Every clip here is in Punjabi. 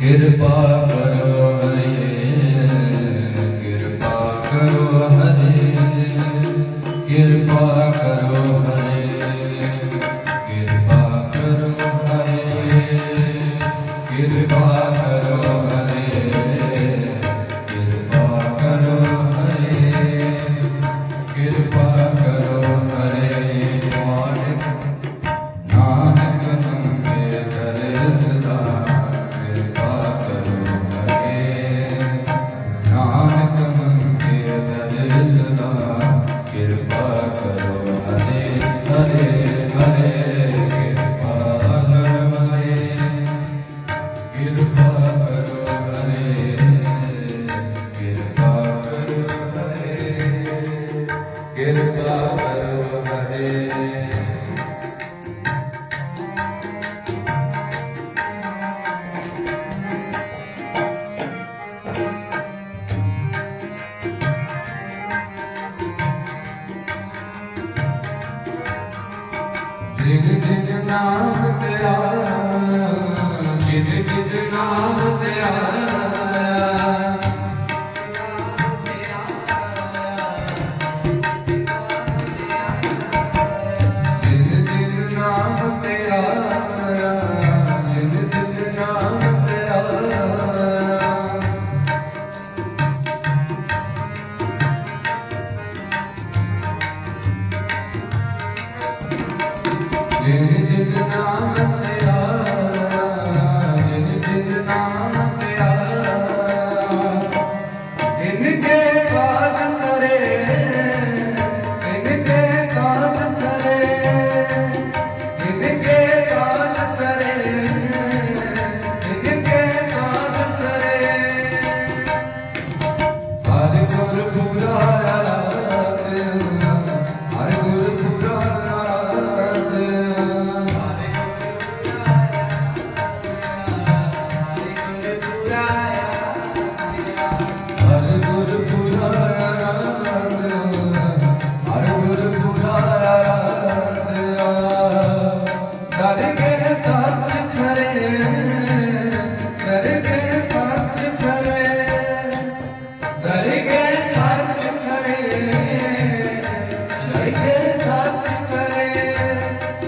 ਕਿਰਪਾ ਕਰੋ ਹਰੇ ਕਿਰਪਾ ਕਰੋ ਹਰੇ ਕਿਰਪਾ ਕਰੋ ਜਿਨ ਜਿਨ ਨਾਮ ਤੇ ਆ ਜਿਨ ਜਿਨ ਨਾਮ ਤੇ ਆ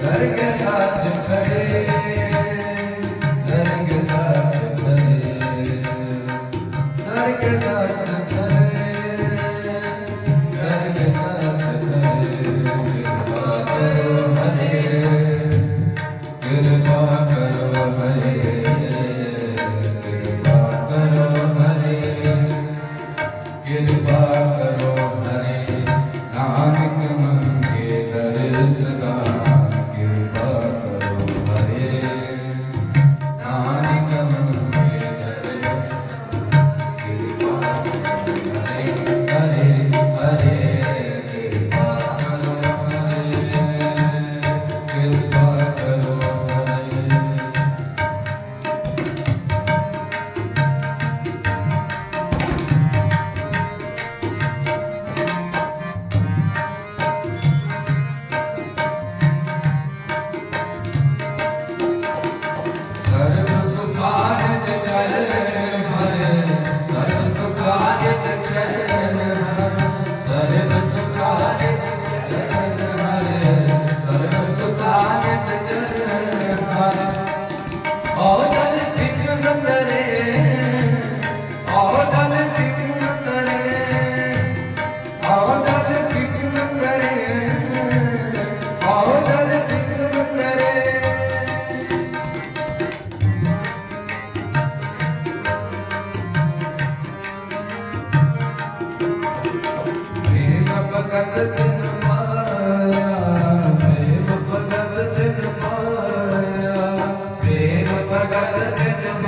घर के साथ खड़े Yeah. Thank you.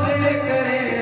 बातें करे